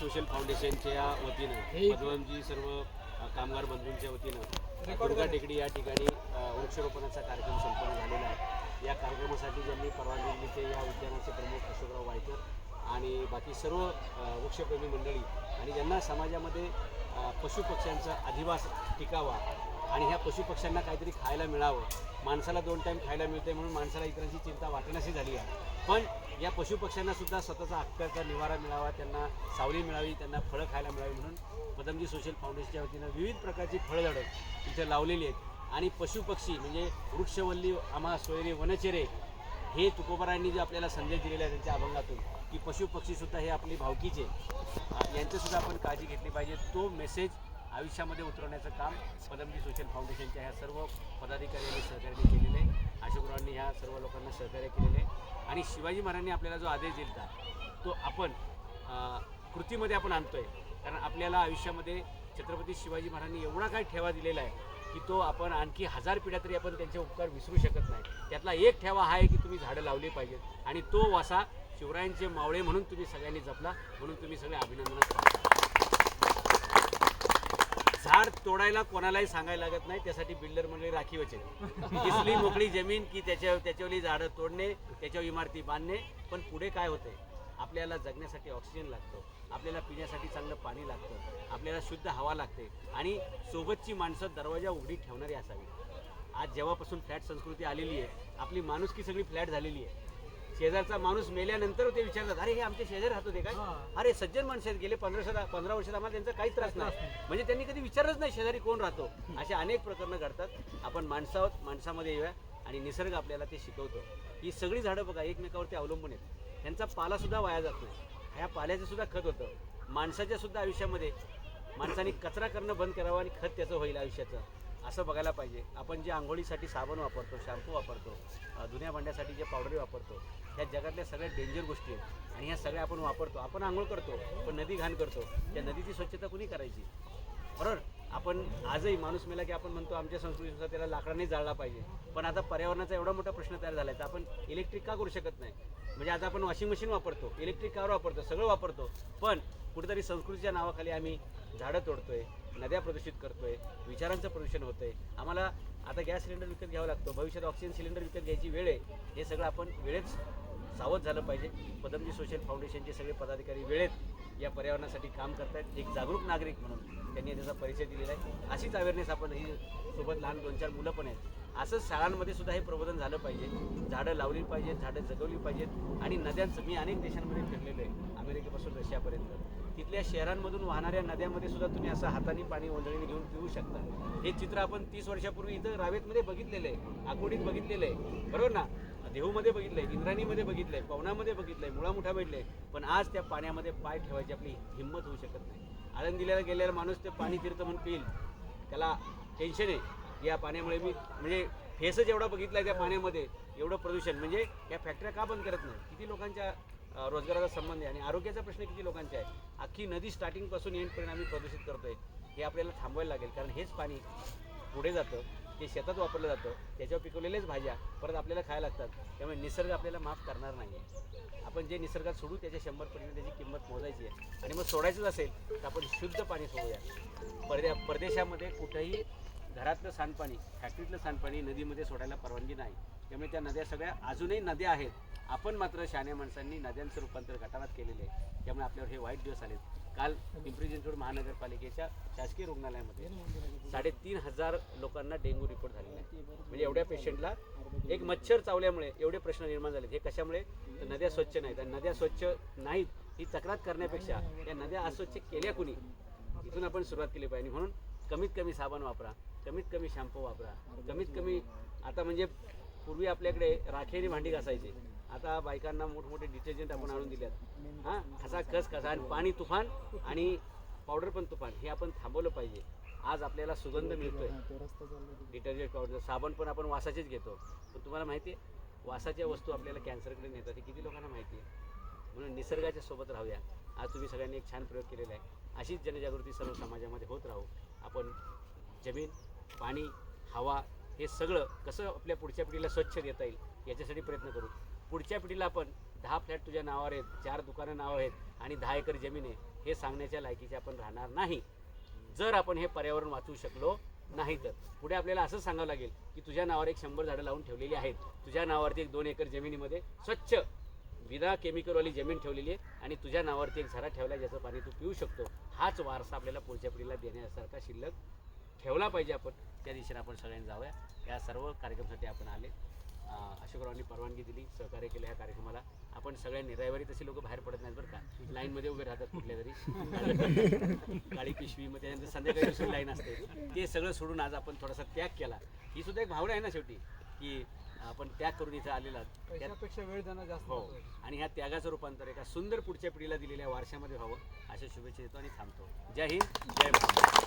Social फाउंडेशनच्या वतीनं पद्मजी सर्व कामगार बंधूंच्या वतीनं दुर्गा टेकडी या ठिकाणी वृक्षारोपणाचा कार्यक्रम संपन्न झालेला आहे. या कार्यक्रमासाठी ज्यांनी परवानगी दिली ते या उद्यानाचे प्रमुख अशोकराव वायकर आणि बाकी सर्व वृक्षप्रेमी मंडळी आणि ज्यांना समाजामध्ये पशुपक्ष्यांचा अधिवास टिकावा आणि ह्या पशुपक्ष्यांना काहीतरी खायला मिळावं. माणसाला दोन टाईम खायला मिळते म्हणून माणसाला इतरांची चिंता वाटण्याशी झाली आहे. पण या पशुपक्ष्यांनासुद्धा स्वतःचा हक्काचा निवारा मिळावा त्यांना सावली मिळावी त्यांना फळं खायला मिळावी म्हणून पदमजी सोशल फाउंडेशनच्या वतीनं विविध प्रकारची फळझाडं इथे लावलेली आहेत. आणि पशुपक्षी म्हणजे वृक्षवल्ली आम्हा सोयरे वनचेरे हे तुकोबारांनी जे आपल्याला संदेश दिलेला आहे त्यांच्या अभंगातून की पशुपक्षीसुद्धा हे आपली भावकीचे यांचंसुद्धा आपण काळजी घेतली पाहिजे. तो मेसेज आयुष्यामध्ये उतरवण्याचं काम पदमजी सोशल फाउंडेशनच्या ह्या सर्व पदाधिकारी आणि सहकार्याने केलेलं आहे. अशोकरावांनी ह्या सर्व लोकांना सहकार्य केलेलं आहे. आणि शिवाजी महाराजांनी आपल्याला जो आदेश दिला तो आपण कृतीमध्ये आपण आणतो आहे कारण आपल्याला आयुष्यामध्ये छत्रपती शिवाजी महाराजांनी एवढा काय ठेवा दिलेला आहे की तो आपण आणखी हजार पिढ्या तरी आपण त्यांचे उपकार विसरू शकत नाही. त्यातला एक ठेवा हा आहे की तुम्ही झाडं लावली पाहिजेत. आणि तो वासा शिवरायांचे मावळे म्हणून तुम्ही सगळ्यांनी जपला. म्हणून तुम्ही सगळे अभिनंदनास पात्र. झाड तोडायला कोणालाही सांगायला लागत नाही त्यासाठी बिल्डर मंडळी राखीवचे दिसली मोकळी जमीन की त्याच्या त्याच्यावरली झाडं तोडणे त्याच्यावर इमारती बांधणे. पण पुढे काय होते आपल्याला जगण्यासाठी ऑक्सिजन लागतो आपल्याला पिण्यासाठी चांगलं पाणी लागतं आपल्याला शुद्ध हवा लागते आणि सोबतची माणसं दरवाजा उघडी ठेवणारी असावी. आज जेव्हापासून फ्लॅट संस्कृती आलेली आहे आपली माणुसकी सगळी फ्लॅट झालेली आहे. शेजारचा माणूस मेल्यानंतर ते विचारतात अरे हे आमचे शेजारी राहत होते काय? अरे सज्जन माणसं गेले पंधरा वर्षात पंधरा वर्षात आम्हाला त्यांचा काहीच त्रास नाही. म्हणजे त्यांनी कधी विचारच नाही शेजारी कोण राहतो. असे अनेक प्रकरणं घडतात. आपण माणसा माणसामध्ये येऊया आणि निसर्ग आपल्याला ते शिकवतो. ही सगळी झाडं बघा एकमेकावरती अवलंबून आहेत. त्यांचा पाला सुद्धा वाया जात नाही. ह्या पाल्याचं सुद्धा खत होतं. माणसाच्या सुद्धा आयुष्यामध्ये माणसाने कचरा करणं बंद करावं आणि खत त्याचं होईल आयुष्याचं. असं बघायला पाहिजे. आपण जे आंघोळीसाठी साबण वापरतो शॅम्पू वापरतो अ, धुण्या भांड्यासाठी जे पावडरी वापरतो ह्या जगातल्या सगळ्या डेंजर गोष्टी आहेत. आणि ह्या सगळ्या आपण वापरतो. आपण आंघोळ करतो पण नदी घाण करतो. त्या नदीची स्वच्छता कुणी करायची? बरोबर? आपण आजही माणूस मेला की आपण म्हणतो आमच्या संस्कृतीनुसार त्याला लाकडाने जाळला पाहिजे. पण आता पर्यावरणाचा एवढा मोठा प्रश्न तयार झाला आहे तर आपण इलेक्ट्रिक का करू शकत नाही? म्हणजे आता आपण वॉशिंग मशीन वापरतो इलेक्ट्रिक कार वापरतो सगळं वापरतो. पण कुठेतरी संस्कृतीच्या नावाखाली आम्ही झाडं तोडतोय नद्या प्रदूषित करतोय विचारांचं प्रदूषण होतंय. आम्हाला आता गॅस सिलेंडर विकत घ्यावा लागतो भविष्यात ऑक्सिजन सिलेंडर विकत घ्यायची वेळ आहे. हे सगळं आपण वेळेत सावध झालं पाहिजे. पदमजी सोशल फाउंडेशनचे सगळे पदाधिकारी वेळेत या पर्यावरणासाठी काम करतायत. एक जागरूक नागरिक म्हणून त्यांनी त्याचा परिचय दिलेला आहे. अशीच अवेअरनेस आपण ही सोबत लहान दोन चार मुलं पण आहेत. असंच शाळांमध्ये सुद्धा हे प्रबोधन झालं पाहिजे. झाडं लावली पाहिजेत झाडं जगवली पाहिजेत आणि नद्यांचं मी अनेक देशांमध्ये फिरलेलो आहे अमेरिकेपासून रशियापर्यंत. तिथल्या शहरांमधून वाहणाऱ्या नद्यामध्ये सुद्धा तुम्ही असं हाताने पाणी ओंधळीने घेऊन पिऊ शकता. हे चित्र आपण तीस वर्षापूर्वी इथं रावेतमध्ये बघितलेलं आहे. आकोडीत बघितलेलं आहे. बरोबर ना? देहूमध्ये बघितलंय इंद्राणीमध्ये बघितलंय पवनामध्ये बघितलंय मुळामुठा बघितलंय पण आज त्या पाण्यामध्ये पाय ठेवायची आपली हिंमत होऊ शकत नाही. आळंदीला गेलेला माणूस ते पाणी तीर्थ म्हणून पिईल. त्याला टेन्शन आहे. की या पाण्यामुळे मी म्हणजे फेसच एवढा बघितला त्या पाण्यामध्ये एवढं प्रदूषण. म्हणजे या फॅक्टऱ्या का बंद करत नाही? किती लोकांच्या रोजगाराचा संबंध आहे आणि आरोग्याचा प्रश्न किती लोकांचा आहे? अख्खी नदी स्टार्टिंगपासून एंडपर्यंत आम्ही प्रदूषित करतोय. हे आपल्याला थांबवायला लागेल. कारण हेच पाणी पुढे जातं. ते शेतात वापरलं जातं. त्याच्यावर पिकवलेल्याच भाज्या परत आपल्याला खायला लागतात. त्यामुळे निसर्ग आपल्याला माफ करणार नाही आपण जे निसर्गात सोडू त्याच्या शंभर पटीने त्याची किंमत मोजायची आहे. आणि मग सोडायचंच असेल तर आपण शुद्ध पाणी सोडूया. परदे परदेशामध्ये कुठंही घरातलं सांडपाणी फॅक्टरीतलं सांडपाणी नदीमध्ये सोडायला परवानगी नाही. त्यामुळे त्या नद्या सगळ्या अजूनही नद्या आहेत. आपण मात्र शहाण्या माणसांनी नद्यांचं रूपांतर गटारात केलेलं आहे. त्यामुळे आपल्यावर हे वाईट दिवस आलेत. काल पिंपरी चिंचवड महानगरपालिकेच्या शासकीय रुग्णालयामध्ये साडेतीन हजार लोकांना डेंग्यू रिपोर्ट झालेला आहे. म्हणजे एवढ्या पेशंटला एक मच्छर चावल्यामुळे एवढे प्रश्न निर्माण झालेत. हे कशामुळे? तर नद्या स्वच्छ नाहीत. आणि नद्या स्वच्छ नाहीत ही तक्रार करण्यापेक्षा या नद्या अस्वच्छ केल्या कुणी? इथून आपण सुरुवात केली पाहिजे. म्हणून कमीत कमी साबण वापरा कमीत कमी शॅम्पू वापरा कमीत कमी आता म्हणजे पूर्वी आपल्याकडे राखेरी भांडी घासायची. आता बायकांना मोठमोठे डिटर्जंट आपण आणून दिल्यात. हां? खसा खस खसा आणि पाणी तुफान आणि पावडर पण तुफान हे आपण थांबवलं पाहिजे. आज आपल्याला सुगंध मिळतोय. डिटर्जंट पावडर साबण पण आपण वासाचेच घेतो. पण तुम्हाला माहिती आहे वासाच्या वस्तू आपल्याला कॅन्सरकडे नेतात हे किती लोकांना माहिती आहे. म्हणून निसर्गाच्या सोबत राहूया. आज तुम्ही सगळ्यांनी एक छान प्रयोग केलेला आहे. अशीच जनजागृती सर्व समाजामध्ये होत राहू. आपण जमीन पाणी हवा हे सगळं कसं आपल्या पुढच्या पिढीला स्वच्छ देता येईल याच्यासाठी प्रयत्न करू. पुढच्या पिढीला आपण दहा फ्लॅट तुझ्या नावावर आहेत चार दुकानं नावावर आहेत आणि दहा एकर जमीन आहे हे सांगण्याच्या लायकीचे आपण राहणार नाही. जर आपण हे पर्यावरण वाचवू शकलो नाही तर. पुढे आपल्याला असं सांगावं लागेल की तुझ्या नावावर एक शंभर झाडं लावून ठेवलेली आहेत. तुझ्या नावावरती एक दोन एकर जमिनीमध्ये स्वच्छ विना केमिकलवाली जमीन ठेवलेली आहे आणि तुझ्या नावावरती एक झरा ठेवला ज्याचं पाणी तू पिऊ शकतो. हाच वारसा आपल्याला पुढच्या पिढीला देण्यासारखा शिल्लक ठेवला पाहिजे आपण. त्या दिशेने आपण सगळ्यांनी जाऊया. या सर्व कार्यक्रमासाठी आपण आले. अशोकरावांनी परवानगी दिली सहकार्य केलं ह्या कार्यक्रमाला. आपण सगळ्यांनी रविवारी तसे लोक बाहेर पडत नाहीत बरं का. लाईनमध्ये उभे राहतात कुठल्या तरी. काळी पिशवी मग त्यानंतर संध्याकाळी दुसरी लाईन असते. ते सगळं सोडून आज आपण थोडासा त्याग केला. ही सुद्धा एक भावना आहे ना शेवटी की आपण त्याग करून इथं आलेला पैशापेक्षा वेळ देणं जास्त हो. आणि ह्या त्यागाचं रूपांतर एका सुंदर पुढच्या पिढीला दिलेल्या वारशामध्ये व्हावं अशा शुभेच्छा देतो आणि थांबतो. जय हिंद जय महाराष्ट्र.